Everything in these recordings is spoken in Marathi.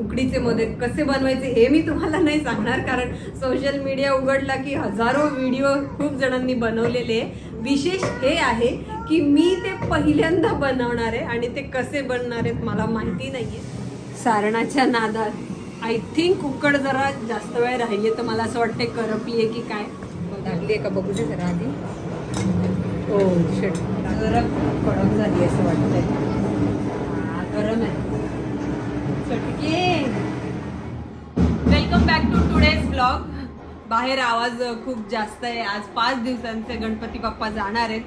उकडीचे मोदक कसे बनवायचे हे मी तुम्हाला नाही सांगणार कारण सोशल मीडिया उघडला की हजारो व्हिडिओ खूप जणांनी बनवलेले आहे. विशेष हे आहे की मी ते पहिल्यांदा बनवणार आहे आणि ते कसे बनणार आहेत मला माहिती नाहीये. सारणाच्या नादात आय थिंक उकड जरा जास्त वेळ राहिली तर मला असं वाटतं करपली आहे की काय. लागली आहे का? बघू दे जरा आधी. हो शेट जरा कडक झाली असं वाटतंय. गरम आहे. Welcome back to today's blog. बाहेर आवाज खूप जास्त आहे. आज पाच दिवसांचे गणपती बाप्पा जाणार आहेत.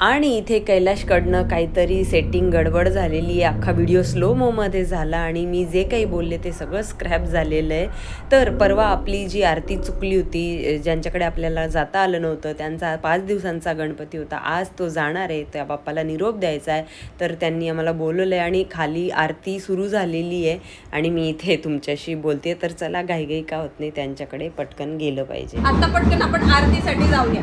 आणि इथे कैलाशकडनं काहीतरी सेटिंग गडबड झालेली आहे. अख्खा व्हिडिओ स्लो मोमध्ये झाला आणि मी जे काही बोलले ते सगळं स्क्रॅप झालेलं आहे. तर परवा आपली जी आरती चुकली होती ज्यांच्याकडे आपल्याला जाता आलं नव्हतं त्यांचा पाच दिवसांचा गणपती होता. आज तो जाणार आहे त्या बाप्पाला निरोप द्यायचा आहे. तर त्यांनी आम्हाला बोलवलं आहे आणि खाली आरती सुरू झालेली आहे. आणि मी इथे तुमच्याशी बोलते तर चला घाईघाई का होत नाही त्यांच्याकडे पटकन गेलं पाहिजे. आता पटकन आपण आरतीसाठी जाऊया.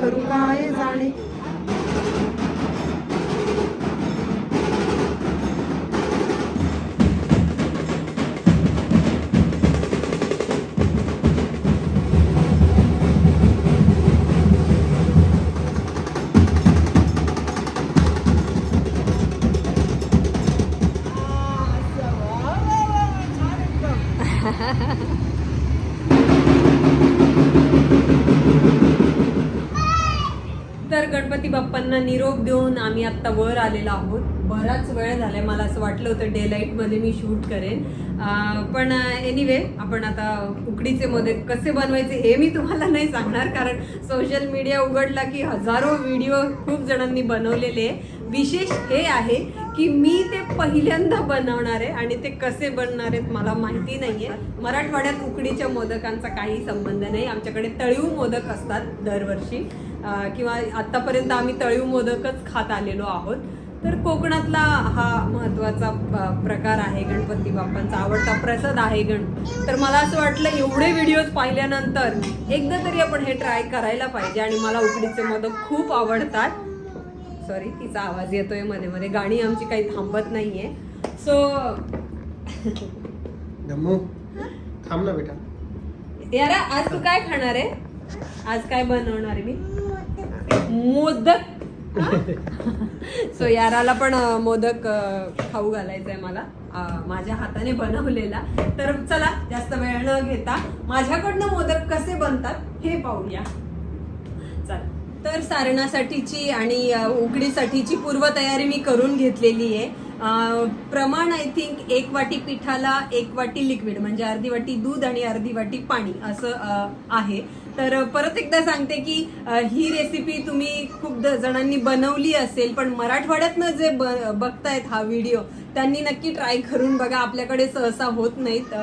तर गणपती बाप्पांना निरोप देऊन आम्ही आत्ता वर आलेलो आहोत. बराच वेळ झालाय मला असं वाटलं होतं डे लाईटमध्ये मी शूट करेन. पण एनिवे आपण आता उकडीचे मोदक कसे बनवायचे हे मी तुम्हाला नाही सांगणार कारण सोशल मीडिया उघडला की हजारो व्हिडिओ खूप जणांनी बनवलेले आहे. विशेष हे आहे की मी ते पहिल्यांदा बनवणार आहे आणि ते कसे बनणार आहेत मला माहिती नाहीये. मराठवाड्यात उकडीच्या मोदकांचा काही संबंध नाही. आमच्याकडे तळीव मोदक असतात दरवर्षी. किंवा आतापर्यंत आम्ही तळीव मोदकच खात आलेलो आहोत. तर कोकणातला हा महत्त्वाचा प- प्रकार आहे गणपती बाप्पांचा आवडता प्रसाद आहे गण. तर मला असं वाटलं एवढे व्हिडिओज पाहिल्यानंतर एकदा तरी आपण हे ट्राय करायला पाहिजे आणि मला उकडीचे मोदक खूप आवडतात. सॉरी तिचा आवाज येतोयमध्ये मध्ये. गाणी आमची काही थांबत नाहीये. सो थांब ना बेटा. यारा आज तू काय खाणार आहे? आज काय बनवणार आहे मी? मोदक. सो याराला पण मोदक खाऊ घालायचा आहे मला माझ्या हाताने बनवलेला. तर चला जास्त वेळ न घेता माझ्याकडनं मोदक कसे बनतात हे पाहूया. चला. तर सारणासाठीची आणि उकडीसाठीची पूर्वतयारी मी करून घेतलेली आहे. प्रमाण आय थिंक एक वाटी पिठाला एक वाटी लिक्विड म्हणजे अर्धी वाटी दूध आणि अर्धी वाटी पाणी असं आहे. तर परत एकदा सांगते की ही रेसिपी तुम्ही खूप जणांनी बनवली असेल पण मराठवाड्यातनं जे ब- बघतायत हा व्हिडिओ त्यांनी नक्की ट्राय करून बघा. आपल्याकडे सहसा होत नाहीत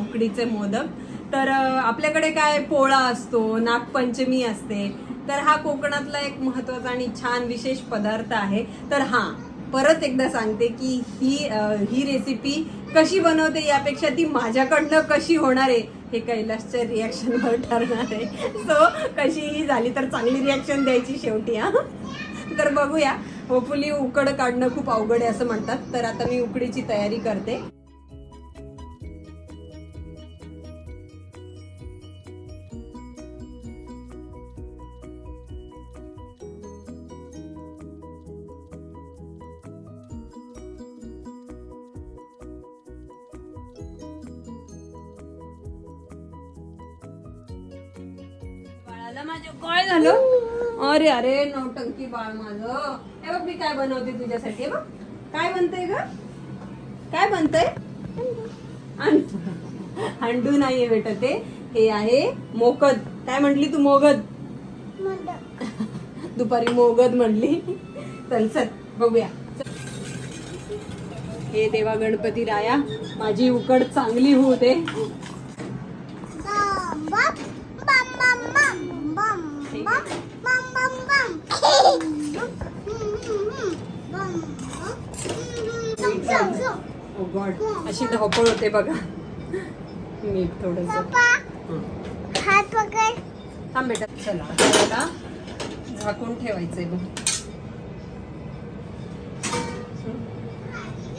उकडीचे मोदक. तर आपल्याकडे काय पोळा असतो नागपंचमी असते तर हा कोकणातला एक महत्त्वाचा आणि छान विशेष पदार्थ आहे. तर हां परत एकदा सांगते की ही ही रेसिपी कशी बनवते यापेक्षा ती माझ्याकडनं कशी होणार आहे हे कैलासच्या रिॲक्शनवर ठरणार आहे. सो कशीही झाली तर चांगली रिॲक्शन द्यायची शेवटी हा. तर बघूया. होपफुली उकड काढणं खूप अवघड आहे असं म्हणतात. तर आता मी उकडीची तयारी करते. बाळाला माझ्या काय झालं? अरे अरे नौटंकी बाळ माझं. हे बघ मी काय बनवते तुझ्यासाठी. बघ काय बनतंय ग? काय बनतंय? अंडू नाहीये बेटा ते. हे आहे मोकद काय म्हटली तू मोगद? दुपारी मोगद म्हणली. चल चल बघूया. हे देवा गणपती राया माझी उकड चांगली होऊ दे अशी धावपळ होते बघा. मीठ थोडस. हात पकड. थांब बेटा. चला आता याला झाकून ठेवायचंय बघ.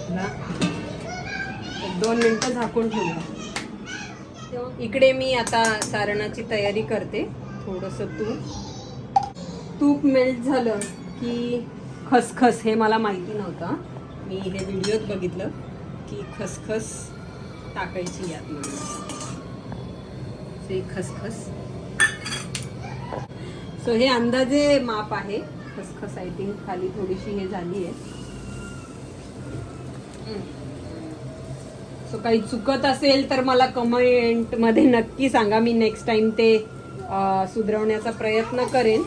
ना. एक दोन मिनिटं झाकून ठेवूया इकडे मी आता सारणाची तयारी करते. थोडस तूप. तूप मेल्ट झालं की खसखस हे मला माहिती नव्हतं. मी हे व्हिडिओत बघितलं की खसखस टाकायची यात ते खसखस. सो हे अंदाजे माप आहे. खसखस आय थिंक खाली थोडीशी हे झाली आहे. सो काही चुकत असेल तर मला कमेंटमध्ये नक्की सांगा. मी नेक्स्ट टाइम ते सुधरवण्याचा प्रयत्न करेन.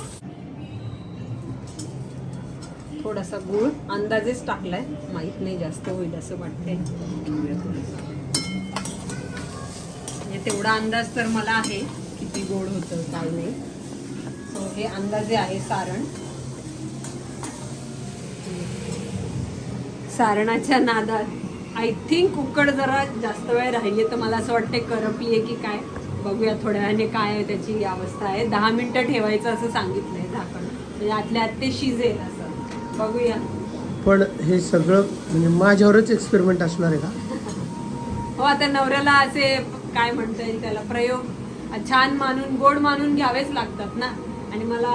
थोडासा गुळ अंदाजेच टाकलाय. माहीत नाही जास्त होईल असं वाटतंय. म्हणजे तेवढा अंदाज तर मला आहे. किती गोड होतं काय नाही. सो हे अंदाजे आहे सारण. सारणाच्या नादात. आय थिंक कुकड जरा जास्त वेळ राहिली तर मला असं वाटतं करपली आहे की काय. बघूया थोड्या वेळाने काय त्याची अवस्था आहे. दहा मिनिटं ठेवायचं असं सांगितलंय झाकण. म्हणजे आतल्या आत ते शिजेल असं. बघूया. पण हे सगळं म्हणजे माझ्यावरच एक्सपेरिमेंट असणार आहे का? हो आता नवऱ्याला असे काय म्हणता येईल त्याला? प्रयोग छान मानून गोड मानून घ्यावेच लागतात ना? आणि मला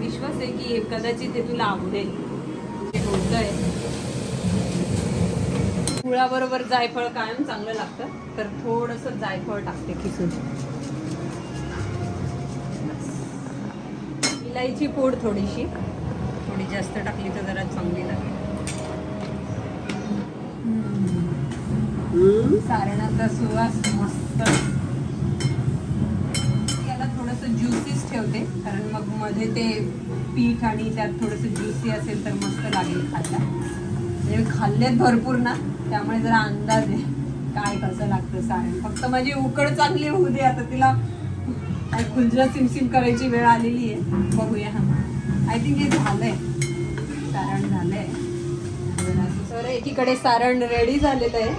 विश्वास आहे की कदाचित हे तुला आवडेल. होतंय. गुळाबरोबर जायफळ कायम चांगलं लागतं तर थोडस जायफळ टाकते किसून इलायची पूड थोडीशी. थोडी जास्त टाकली तर जरा चांगली लागेल. सारणाचा सुवास मस्त. याला थोडस ज्युसीच ठेवते कारण मग मध्ये ते पीठ आणि त्यात थोडस ज्युसी असेल तर मस्त लागेल खायला. म्हणजे खाल्लेत भरपूर ना? त्यामुळे जरा अंदाज आहे. काय कसं लागतं सारण फक्त माझी उकड चांगली होऊ दे. आता तिला काय खुलजा सिमसिम करायची वेळ आलेली आहे. बघूया. आय थिंक हे झालंय. सारण झालंय. तर एकीकडे सारण रेडी झालेलं आहे.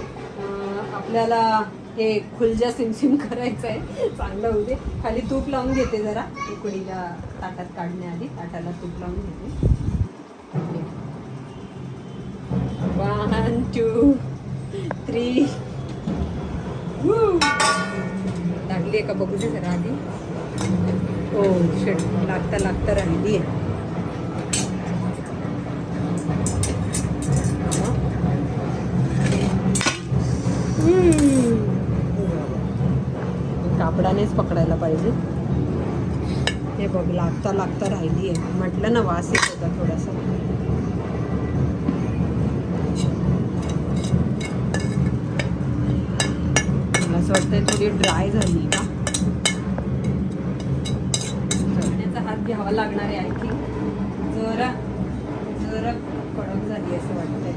आपल्याला हे खुलजा सिमसिम करायचं आहे चांगलं होऊ दे. खाली तूप लावून घेते जरा. उकडीला ताटात काढण्याआधी. ताटाला तूप लावून घेते. वन टू थ्री लागली आहे का बघू दे जरा आधी. हो शेट लागता लागता राहिली आहे. कापडानेच पकडायला पाहिजे. हे बघ लागता लागता राहिली आहे. म्हटलं ना वास येत होता थोडासा. असं वाटतंय थोडी ड्राय झाली का करण्याचा हात घ्यावा लागणार आहे आणखी जरा जरा कडक झाली असं वाटतंय.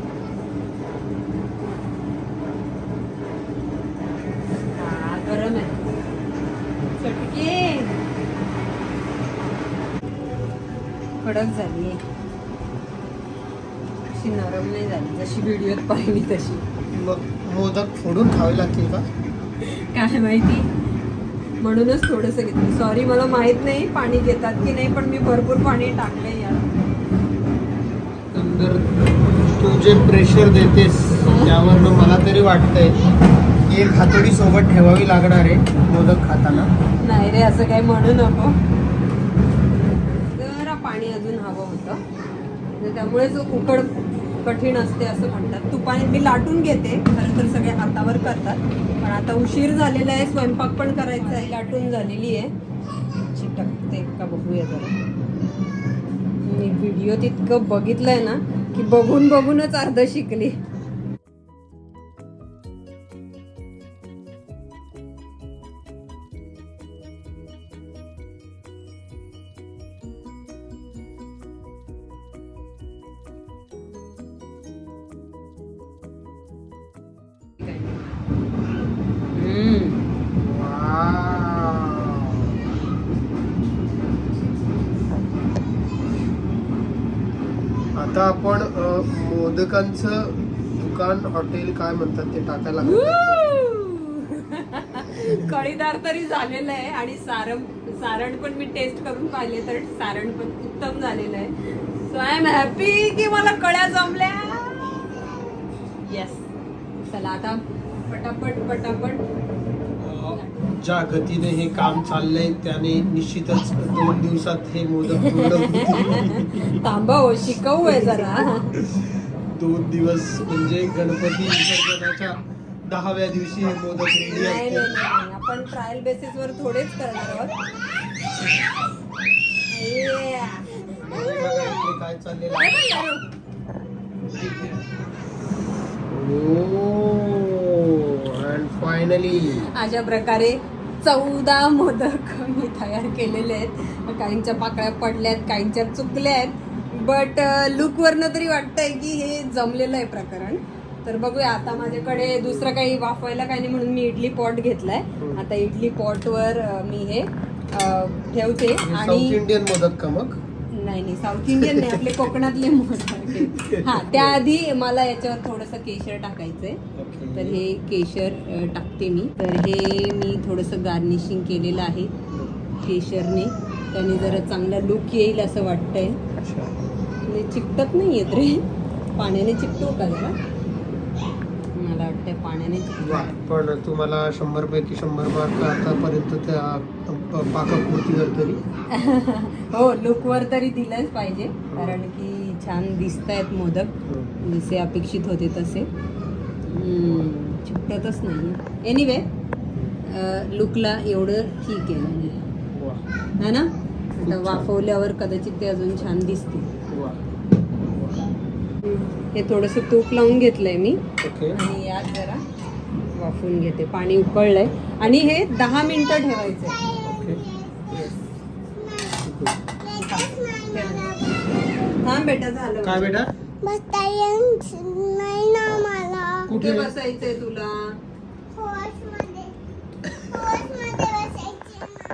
हा गरम आहे. चटके. कडक झाली आहे. अशी नरम नाही झाली. जशी व्हिडिओत पाहिली तशी. मग मोदक फोडून खावे लागतील का? काय माहिती? म्हणूनच थोडंसं घेतलं. सॉरी मला माहीत नाही पाणी घेतात की नाही पण मी भरपूर पाणी टाकलंय यार. तू जे प्रेशर देतेस त्यावरनं मला तरी वाटतंय की एक हातोडी सोबत ठेवावी लागणार आहे मोदक खाताना. नाही रे असं काही म्हणू नको. जरा पाणी अजून हवं होतं. तर त्यामुळेच उकड कठीण असते असं म्हणतात. तुपाने मी लाटून घेते खरं तर सगळे हातावर करतात. पण आता उशीर झालेला आहे स्वयंपाक पण करायचा आहे लाटून झालेली आहे. चिटकते का बघूया जरा. मी व्हिडिओ तितकं बघितलंय ना की बघून बघूनच अर्ध शिकली. आता आपण मोदकांचं दुकान हॉटेल काय म्हणतात ते टाकायला कळीदार तरी झालेलं आहे आणि सारण सारण पण मी टेस्ट करून पाहिले तर सारण पण उत्तम झालेलं आहे. सो आय एम हॅपी की मला कळ्या जमल्या. येस चला आता पटापट पटापट. ज्या गतीने हे काम चाललंय त्याने निश्चितच दोन दिवसात हे मोदक पूर्ण होतील. थांबा हो शिकवू आहे जरा दोन दिवस म्हणजे गणपती विसर्जनाच्या दहाव्या दिवशी हे मोदक रेडी असतील आपण ट्रायल बेसिस वर थोडेच करणार आहोत काय चाललेलं आहे. अँड फायनली अशा प्रकारे चौदा मोदक मी तयार केलेले आहेत. काहींच्या पाकळ्या पडल्यात काहींच्या चुकल्या आहेत बट लुकवरनं तरी वाटतंय की हे जमलेलं आहे प्रकरण. तर बघूया आता माझ्याकडे दुसरं काही वाफवायला काही नाही म्हणून मी इडली पॉट घेतलाय. आता इडली पॉटवर मी हे ठेवते. आणि इंडियन मोदक का मग? नाही नाही साऊथ इंडियन नाही आपले कोकणातले मोदक. हा त्याआधी मला याच्यावर थोडंसं केशर टाकायचंय. तर हे केशर टाकते मी. तर हे मी थोडंसं गार्निशिंग केलेलं आहे केशरने. त्याने जरा चांगला लुक येईल असं वाटतंय. म्हणजे चिकटत नाही येत रे पाण्याने चिकटू का जरा? मला वाटतंय पाण्याने पण तुम्हाला शंभर पैकी शंभर मार्क आतापर्यंत त्या प- पाककृतीवर तरी हो लुकवर तरी दिलंच पाहिजे. कारण की छान दिसत आहेत मोदक जसे अपेक्षित होते तसे. चिकटतच नाही एनिवे लुकला एवढं ठीक आहे. म्हणजे वा है ना? आता वाफवल्यावर कदाचित ते अजून छान दिसते वा. हे थोडंसं तूप लावून घेतलंय मी. ओके. आणि यात जरा वाफवून घेते. पाणी उकळलंय. आणि हे दहा मिनिटं ठेवायचंय. थांब बेटा झालं. काय बेटा? कुठे बसायचंय तुला.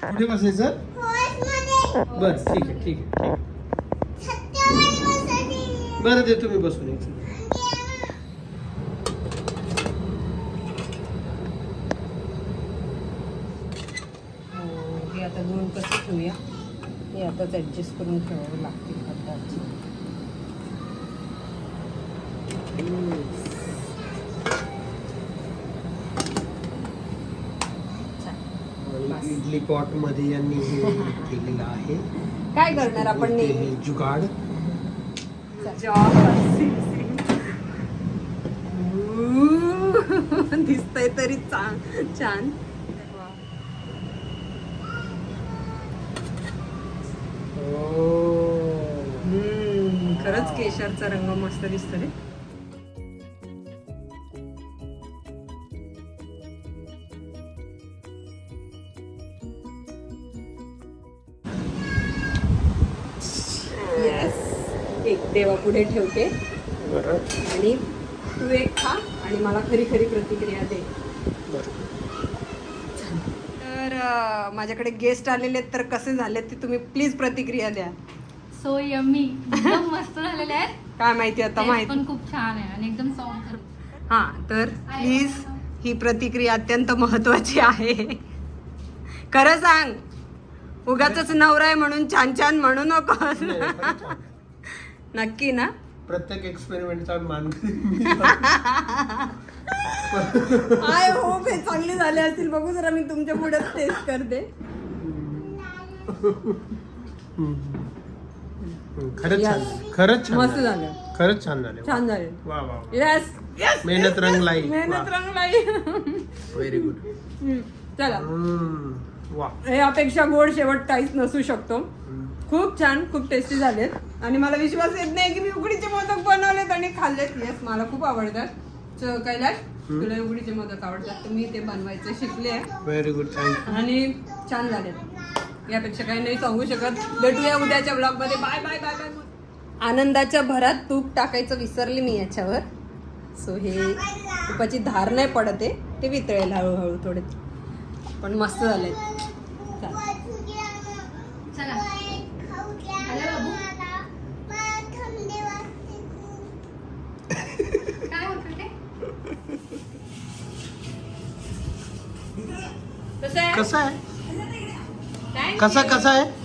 कुठे बसायचं? बस ठीक आहे ठीक आहे. बरं देतो मी बसून second. हो, हे आता दोन कसं ठेवूया? हे आताच ऍडजस्ट करून ठेवावं लागतील कदाचित इडली पॉटमध्ये यांनी हे केलेलं आहे. काय करणार आपण ते नेहमी? हे जुगाड दिसतंय तरी चा- छान. हम्म, खरंच केशरचा रंग मस्त दिसतो रे देवा पुढे ठेवते. आणि तू एक खा आणि मला खरी खरी प्रतिक्रिया दे. बरं तर माझ्याकडे गेस्ट आलेले आहेत तर कसे झाले ते तुम्ही प्लीज प्रतिक्रिया द्या. सो यम्मी एकदम मस्त झालेले आहेत. काय माहिती आता माहिती. पण खूप छान आहे आणि एकदम सॉफ्ट हा तर प्लीज ही प्रतिक्रिया अत्यंत महत्वाची आहे. खरं सांग उगाच नवरा आहे म्हणून छान छान म्हणू नको. नक्की ना? प्रत्येक एक्सपेरिमेंटचा मान आय होप हे चांगले झाले असतील. बघू जरा मी तुमच्यापुढे टेस्ट करते. खरंच छान Yes. खरंच छान मस्त झालं. झालं. खरंच छान झाले. छान झाले. वा वा येस येस मेहनत रंगलाई. मेहनत रंगलाई. व्हेरी गुड चला. वा. हे अपेक्षा गोड शेवट काहीच नसू शकतो. खूप छान खूप टेस्टी झालेत. आणि मला विश्वास येत नाही की मी उकडीचे मोदक बनवलेत आणि खाल्लेत. येस मला खूप आवडतात. कैलाश तुला उकडीचे मोदक आवडतात तर मी ते बनवायचं शिकले. व्हेरी गुड आणि छान झालेत. यापेक्षा काही नाही सांगू शकत. भेटूया उद्याच्या ब्लॉगमध्ये बाय बाय बाय बाय आनंदाच्या भरात तूप टाकायचं विसरले मी याच्यावर. सो हे तुपाची धार नाही पडत आहे. ते वितळेल हळूहळू थोडे. पण मस्त झाले चला आलं बाबू थंडी वाजते खूप. काय होतं ते कसं कसा कसा आहे?